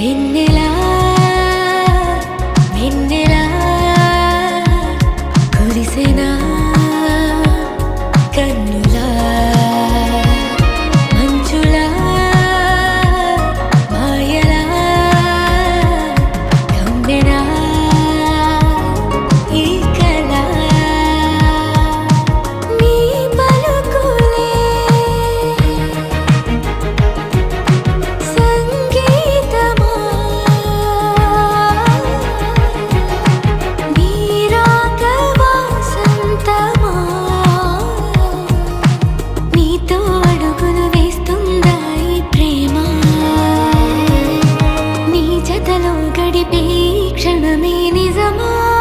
వెన్నెలా వెన్నెలా కురిసెనా కన్నులా? ప్రతి క్షణమే నిజమా?